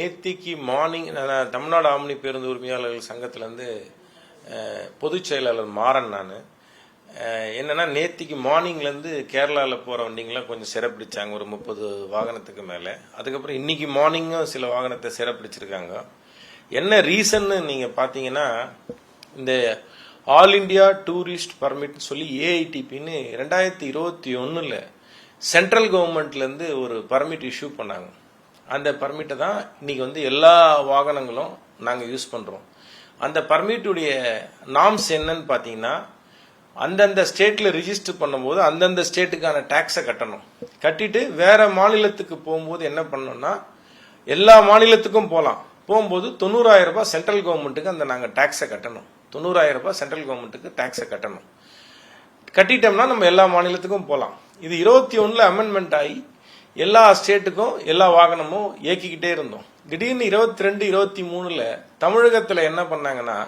நேத்திக்கு மார்னிங் நான் தமிழ்நாடு ஆம்னி பேருந்து உரிமையாளர்கள் சங்கத்திலேருந்து பொதுச் செயலாளர் மாறன் நான். என்னன்னா நேத்திக்கு மார்னிங்லேருந்து கேரளாவில் போகிற வண்டிங்கெலாம் கொஞ்சம் சிறப்பிடிச்சாங்க ஒரு முப்பது வாகனத்துக்கு மேலே. அதுக்கப்புறம் இன்னைக்கு மார்னிங்கும் சில வாகனத்தை சிறப்பிடிச்சிருக்காங்க. என்ன ரீசன்னு நீங்கள் பார்த்தீங்கன்னா இந்த ஆல் இண்டியா டூரிஸ்ட் பர்மிட்னு சொல்லி ஏஐடிபின்னு ரெண்டாயிரத்தி இருபத்தி ஒன்றில் சென்ட்ரல் கவர்மெண்ட்லேருந்து ஒரு பர்மிட் இஷ்யூ பண்ணாங்க. அந்த பர்மிட்டை தான் இன்னைக்கு வந்து எல்லா வாகனங்களும் நாங்கள் யூஸ் பண்ணுறோம் அந்த பர்மிட்டுடைய நாம்ஸ் என்னன்னு பார்த்தீங்கன்னா அந்தந்த ஸ்டேட்டில் ரிஜிஸ்டர் பண்ணும்போது அந்தந்த ஸ்டேட்டுக்கான டேக்ஸை கட்டணும். கட்டிட்டு வேற மாநிலத்துக்கு போகும்போது என்ன பண்ணோம்னா எல்லா மாநிலத்துக்கும் போகலாம் போகும்போது தொண்ணூறாயிரம் ரூபாய் சென்ட்ரல் கவர்மெண்ட்டுக்கு அந்த நாங்கள் டேக்ஸை கட்டணும். தொண்ணூறாயிரம் ரூபாய் சென்ட்ரல் கவர்மெண்ட்டுக்கு டேக்ஸை கட்டணும். கட்டிட்டோம்னா நம்ம எல்லா மாநிலத்துக்கும் போகலாம் இது இருபத்தி ஒன்றில் அமெண்ட்மெண்ட் ஆகி எல்லா ஸ்டேட்டுக்கும் எல்லா வாகனமும் இயக்கிக்கிட்டே இருந்தோம். திடீர்னு இருபத்தி ரெண்டு இருபத்தி மூணுல தமிழகத்தில் என்ன பண்ணாங்கன்னா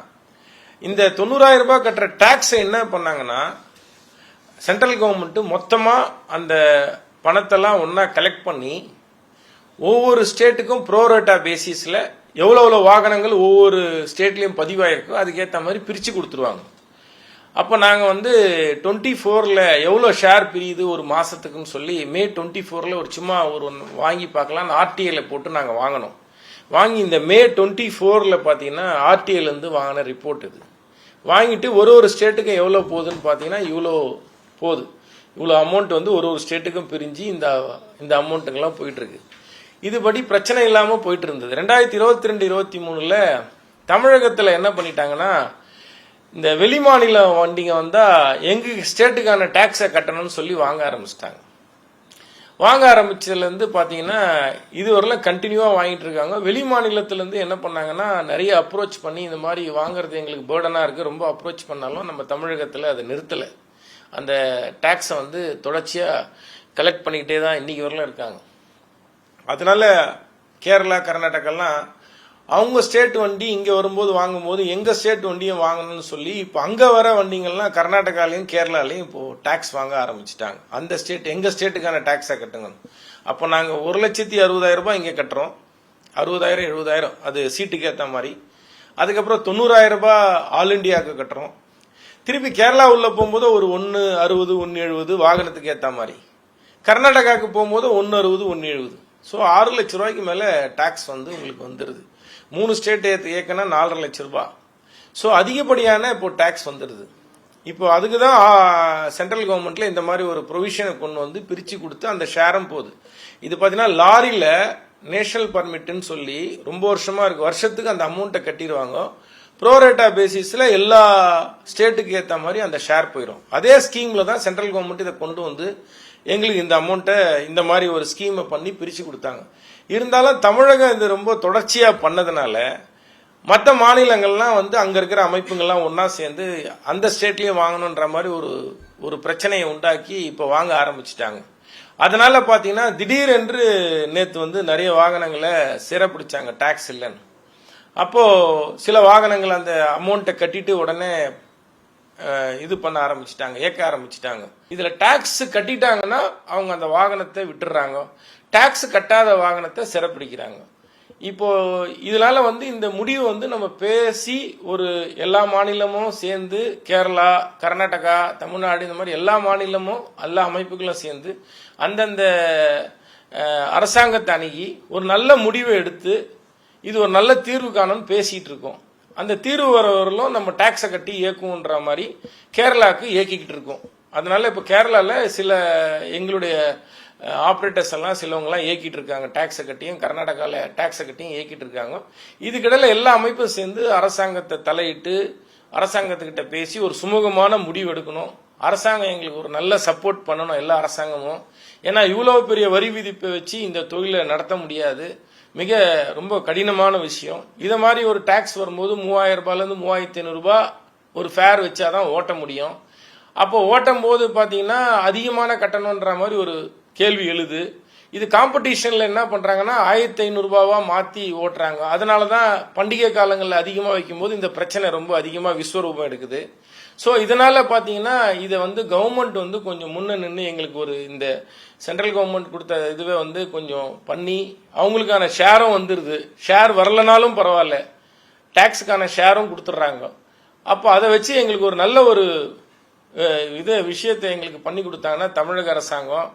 இந்த தொண்ணூறாயிரம் ரூபாய் கட்டுற டேக்ஸை என்ன பண்ணாங்கன்னா சென்ட்ரல் கவர்மெண்ட்டு மொத்தமாக அந்த பணத்தெல்லாம் ஒன்றா கலெக்ட் பண்ணி ஒவ்வொரு ஸ்டேட்டுக்கும் ப்ரோரேட்டா பேசிஸில் எவ்வளோ எவ்வளோ வாகனங்கள் ஒவ்வொரு ஸ்டேட்லேயும் பதிவாயிருக்கோ அதுக்கேற்ற மாதிரி பிரித்து கொடுத்துருவாங்க. அப்போ நாங்கள் வந்து டுவெண்ட்டி ஃபோரில் எவ்வளோ ஷேர் பிரியுது ஒரு மாதத்துக்குன்னு சொல்லி மே டுவெண்ட்டி ஃபோரில் ஒரு சும்மா ஒரு ஒன்று வாங்கி பார்க்கலான்னு ஆர்டிஐல போட்டு நாங்கள் வாங்கினோம் வாங்கி இந்த மே டுவெண்ட்டி ஃபோரில் பார்த்தீங்கன்னா ஆர்டிஐலேருந்து வாங்கின ரிப்போர்ட் இது. வாங்கிட்டு ஒரு ஒரு ஸ்டேட்டுக்கும் எவ்வளோ போகுதுன்னு பார்த்தீங்கன்னா இவ்வளோ போகுது. இவ்வளோ அமௌண்ட் வந்து ஒரு ஒரு ஸ்டேட்டுக்கும் பிரிஞ்சு இந்த இந்த அமௌண்ட்டுங்கெல்லாம் போயிட்டுருக்கு. இதுபடி பிரச்சனை இல்லாமல் போயிட்டு இருந்தது. ரெண்டாயிரத்தி இருபத்தி ரெண்டு இருபத்தி மூணுல தமிழகத்தில் என்ன பண்ணிட்டாங்கன்னா இந்த வெளிமாநில வண்டிங்க வந்தால் எங்கள் ஸ்டேட்டுக்கான டேக்ஸை கட்டணும்னு சொல்லி வாங்க ஆரம்பிச்சிட்டாங்க. வாங்க ஆரம்பிச்சதுலேருந்து பார்த்தீங்கன்னா இதுவரையிலும் கண்டினியூவாக வாங்கிட்டு இருக்காங்க. வெளி மாநிலத்திலேருந்து என்ன பண்ணாங்கன்னா நிறைய அப்ரோச் பண்ணி இந்த மாதிரி வாங்குறது எங்களுக்கு பேர்டனாக இருக்குது ரொம்ப அப்ரோச் பண்ணாலும் நம்ம தமிழகத்தில் அதை நிறுத்தலை. அந்த டேக்ஸை வந்து தொடர்ச்சியாக கலெக்ட் பண்ணிக்கிட்டே தான் இன்றைக்கி வரலாம் இருக்காங்க. அதனால கேரளா கர்நாடகாலாம் அவங்க ஸ்டேட் வண்டி இங்கே வரும்போது வாங்கும்போது எங்கள் ஸ்டேட் வண்டியும் வாங்கணும்னு சொல்லி இப்போ அங்கே வர வண்டிங்கள்லாம் கர்நாடகாலையும் கேரளாலையும் இப்போ டேக்ஸ் வாங்க ஆரம்பிச்சிட்டாங்க. அந்த ஸ்டேட் எங்கள் ஸ்டேட்டுக்கான டேக்ஸை கட்டுங்க அப்போ நாங்கள் ஒரு லட்சத்தி அறுபதாயிரம் ரூபாய் இங்கே கட்டுறோம். அறுபதாயிரம் எழுபதாயிரம் அது சீட்டுக்கு ஏற்ற மாதிரி. அதுக்கப்புறம் தொண்ணூறாயிரம் ரூபாய் ஆல் இண்டியாவுக்கு கட்டுறோம். திருப்பி கேரளா உள்ள போகும்போது ஒரு ஒன்று அறுபது ஒன்று எழுபது வாகனத்துக்கு ஏற்ற மாதிரி. கர்நாடகாவுக்கு போகும்போது ஒன்று அறுபது ஒன்று எழுபது. ஸோ ஆறு லட்ச ரூபாய்க்கு மேலே டேக்ஸ் வந்து உங்களுக்கு வந்துடுது மூணு ஸ்டேட் ஏற்று நாலரை லட்ச ரூபாய் ஸோ அதிகப்படியான இப்போ டேக்ஸ் வந்துடுது இப்போ அதுக்கு தான் சென்ட்ரல் கவர்மெண்ட்ல இந்த மாதிரி ஒரு ப்ரொவிஷனை கொண்டு வந்து பிரித்து கொடுத்து அந்த ஷேரும் போகுது. இது பார்த்தீங்கன்னா லாரியில் நேஷனல் பர்மிட்னு சொல்லி ரொம்ப வருஷமாக இருக்கு. வருஷத்துக்கு அந்த அமௌண்ட்டை கட்டிடுவாங்க. ப்ரோரேட்டா பேசிஸில் எல்லா ஸ்டேட்டுக்கு ஏற்ற மாதிரி அந்த ஷேர் போயிடும் அதே ஸ்கீமில் தான் சென்ட்ரல் கவர்மெண்ட் இதை கொண்டு வந்து எங்களுக்கு இந்த அமௌண்ட்டை இந்த மாதிரி ஒரு ஸ்கீமை பண்ணி பிரித்து கொடுத்தாங்க. இருந்தாலும் தமிழகம் இது ரொம்ப தொடர்ச்சியாக பண்ணதுனால மற்ற மாநிலங்கள்லாம் வந்து அங்கே இருக்கிற அமைப்புங்கள்லாம் ஒன்றா சேர்ந்து அந்த ஸ்டேட்லேயும் வாங்கணுன்ற மாதிரி ஒரு ஒரு பிரச்சனையை உண்டாக்கி இப்போ வாங்க ஆரம்பிச்சிட்டாங்க. அதனால பார்த்தீங்கன்னா திடீரென்று நேற்று வந்து நிறைய வாகனங்களை சிறப்பிடிச்சாங்க டேக்ஸ் இல்லைன்னு. அப்போது சில வாகனங்கள் அந்த அமௌண்ட்டை கட்டிட்டு உடனே இது பண்ண ஆரம்பிச்சிட்டாங்க ஏற்க ஆரம்பிச்சிட்டாங்க. இதில் டேக்ஸ் கட்டிட்டாங்கன்னா அவங்க அந்த வாகனத்தை விட்டுடுறாங்க. டேக்ஸ் கட்டாத வாகனத்தை சிறப்பிடிக்கிறாங்க. இப்போ இதனால வந்து இந்த முடிவு வந்து நம்ம பேசி ஒரு எல்லா மாநிலமும் சேர்ந்து கேரளா கர்நாடகா தமிழ்நாடு இந்த மாதிரி எல்லா மாநிலமும் எல்லா அமைப்புகளும் சேர்ந்து அந்தந்த அரசாங்கத்தை அணுகி ஒரு நல்ல முடிவை எடுத்து இது ஒரு நல்ல தீர்வு காணும்னு பேசிட்டு இருக்கோம். அந்த தீர்வு வரவர்களும் நம்ம டேக்ஸை கட்டி இயக்குன்ற மாதிரி கேரளாவுக்கு இயக்கிக்கிட்டு இருக்கோம். அதனால இப்போ கேரளாவில் சில எங்களுடைய ஆப்ரேட்டர்ஸ் எல்லாம் சிலவங்கலாம் இயக்கிட்டு இருக்காங்க டேக்ஸை கட்டியும் கர்நாடகாவில் டேக்ஸை கட்டியும் இயக்கிட்டு இருக்காங்க இதுக்கிடையில் எல்லா அமைப்பும் சேர்ந்து அரசாங்கத்தை தலையிட்டு அரசாங்கத்துக்கிட்ட பேசி ஒரு சுமூகமான முடிவு எடுக்கணும். அரசாங்கம் எங்களுக்கு ஒரு நல்ல சப்போர்ட் பண்ணணும் எல்லா அரசாங்கமும். ஏன்னா இவ்வளோ பெரிய வரி விதிப்பை வச்சு இந்த தொழிலை நடத்த முடியாது. மிக ரொம்ப கடினமான விஷயம். இதை மாதிரி ஒரு டேக்ஸ் வரும்போது மூவாயிரம் ரூபாயிலேருந்து மூவாயிரத்தி ஐநூறுரூபா ஒரு ஃபேர் வச்சாதான் ஓட்ட முடியும். அப்போ ஓட்டும் போது பார்த்தீங்கன்னா அதிகமான கட்டணம்ன்ற மாதிரி ஒரு கேள்வி எழுது. இது காம்படிஷனில் என்ன பண்ணுறாங்கன்னா ஆயிரத்தி ஐநூறுரூபாவாக மாற்றி ஓட்டுறாங்க. அதனால தான் பண்டிகை காலங்களில் அதிகமாக வைக்கும்போது இந்த பிரச்சனை ரொம்ப அதிகமாக விஸ்வரூபம் எடுக்குது. ஸோ இதனால் பார்த்தீங்கன்னா இதை வந்து கவர்மெண்ட் வந்து கொஞ்சம் முன்ன நின்று எங்களுக்கு ஒரு இந்த சென்ட்ரல் கவர்மெண்ட் கொடுத்த இதுவே வந்து கொஞ்சம் பண்ணி அவங்களுக்கான ஷேரும் வந்துடுது ஷேர் வரலனாலும் பரவாயில்ல. டேக்ஸுக்கான ஷேரும் கொடுத்துட்றாங்க. அப்போ அதை வச்சு எங்களுக்கு ஒரு நல்ல ஒரு இது விஷயத்தை எங்களுக்கு பண்ணி கொடுத்தாங்கன்னா தமிழக அரசாங்கம்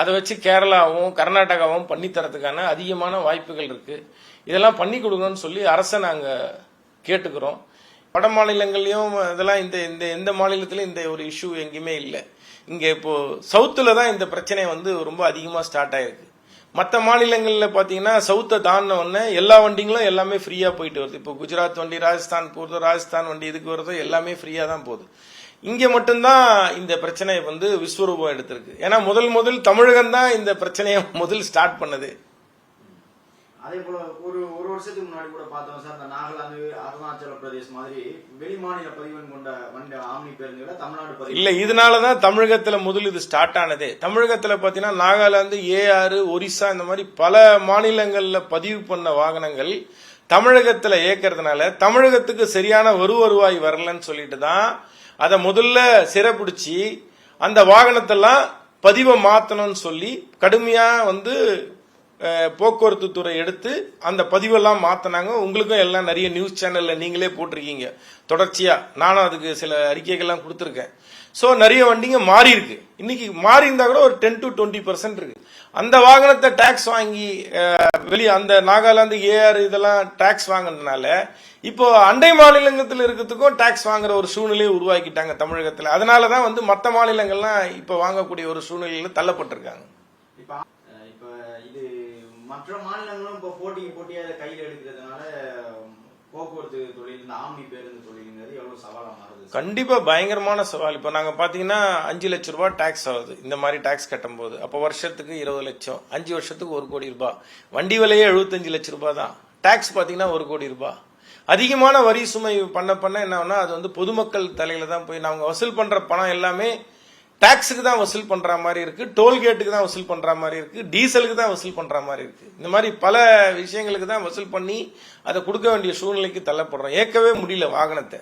அதை வச்சு கேரளாவும் கர்நாடகாவும் பண்ணித்தரத்துக்கான அதிகமான வாய்ப்புகள் இருக்கு. இதெல்லாம் பண்ணி கொடுங்கன்னு சொல்லி அரசை நாங்கள் கேட்டுக்கிறோம். வட மாநிலங்கள்லையும் இதெல்லாம் இந்த இந்த எந்த மாநிலத்திலும் இந்த ஒரு இஷ்யூ எங்கேயுமே இல்லை. இங்கே இப்போது சவுத்தில் தான் இந்த பிரச்சனை வந்து ரொம்ப அதிகமாக ஸ்டார்ட் ஆயிருக்கு. மற்ற மாநிலங்களில் பார்த்தீங்கன்னா சவுத்தை தாண்டின உடனே எல்லா வண்டிங்களும் எல்லாமே ஃப்ரீயாக போயிட்டு வருது. இப்போ குஜராத் வண்டி ராஜஸ்தான் போகிறதோ ராஜஸ்தான் வண்டி இதுக்கு வரதோ எல்லாமே ஃப்ரீயாக தான் போகுது. இங்கே மட்டும்தான் இந்த பிரச்சனை வந்து விஸ்வரூபம் எடுத்திருக்கு. ஏன்னா முதல் முதல் தமிழகம் தான் இந்த பிரச்சனையை முதல் ஸ்டார்ட் பண்ணது. அதே போல ஒரு ஒரு வருஷத்துக்கு முன்னாடி கூட பார்த்தோம் சார் இந்த நாகாலாந்து அருணாச்சல பிரதேஷ் மாதிரி வெளிமாநில பதிவெண் கொண்ட வண்டி ஆம்னி பேருந்துகளை தமிழ்நாடு பதிவு. இல்ல இதனால தான் தமிழகத்துல முதல் இது ஸ்டார்ட் ஆனதே. தமிழகத்துல பாத்தீங்கன்னா நாகாலாந்து ஏஆர் ஒரிசா இந்த மாதிரி பல மாநிலங்கள்ல பதிவு பண்ண வாகனங்கள் தமிழகத்தில் ஏற்கிறதுனால தமிழகத்துக்கு சரியான வரு வருவாய் வரலன்னு சொல்லிட்டு தான் அதை முதல்ல சிறைப்பிடிச்சி அந்த வாகனத்தெல்லாம் பதிவை மாற்றணும்னு சொல்லி கடுமையாக வந்து போக்குவரத்து துறை எடுத்து அந்த பதிவெல்லாம் மாற்றினாங்க உங்களுக்கும் எல்லாம் நிறைய நியூஸ் சேனலில் நீங்களே போட்டிருக்கீங்க. தொடர்ச்சியாக நானும் அதுக்கு சில அறிக்கைகள்லாம் கொடுத்துருக்கேன். ஸோ நிறைய வண்டிங்க மாறி இருக்கு இன்னைக்கு மாறி இருந்தால் கூட ஒரு டென் டு டுவெண்ட்டி பர்சன்ட் இருக்கு. அந்த வாகனத்தை டேக்ஸ் வாங்கி வெளியே அந்த நாகாலாந்து ஏஆர் இதெல்லாம் டேக்ஸ் வாங்கினதுனால இப்போ அண்டை மாநிலங்கத்தில் இருக்கிறதுக்கும் டேக்ஸ் வாங்குற ஒரு சூழ்நிலையை உருவாக்கிட்டாங்க தமிழகத்தில். அதனால தான் வந்து மற்ற மாநிலங்கள்லாம் இப்போ வாங்கக்கூடிய ஒரு சூழ்நிலையில் தள்ளப்பட்டிருக்காங்க. இப்போ இது மற்ற மாநிலங்களும் இப்போ போட்டிக்கு போட்டியாக அதை கையில் எடுக்கிறதுனால போக்குவரத்து தொழில் இந்த ஆம்னி பேருந்து தொழிலுங்கிறது மாறுது? கண்டிப்பா பயங்கரமான சவால். இப்போ நாங்க பாத்தீங்கன்னா அஞ்சு லட்ச ரூபாய் டாக்ஸ் ஆகுது. இந்த மாதிரி டாக்ஸ் கட்டும் போது அப்போ வருஷத்துக்கு இருபது லட்சம். அஞ்சு வருஷத்துக்கு ஒரு கோடி ரூபாய். வண்டி விலையே எழுபத்தஞ்சு லட்ச ரூபாய் தான். டாக்ஸ் பாத்தீங்கன்னா ஒரு கோடி ரூபாய். அதிகமான வரி சுமை பண்ண பண்ண என்ன அது வந்து பொதுமக்கள் தலையில தான் போய் நாங்க வசூல் பண்ற பணம் எல்லாமே டேக்ஸுக்கு தான் வசூல் பண்ணுற மாதிரி இருக்கு டோல்கேட்டுக்கு தான் வசூல் பண்ணுற மாதிரி இருக்கு டீசலுக்கு தான் வசூல் பண்ணுற மாதிரி இருக்கு. இந்த மாதிரி பல விஷயங்களுக்கு தான் வசூல் பண்ணி அதை கொடுக்க வேண்டிய சூழ்நிலைக்கு தள்ளப்படுறோம். ஏற்கவே முடியல வாகனத்தை.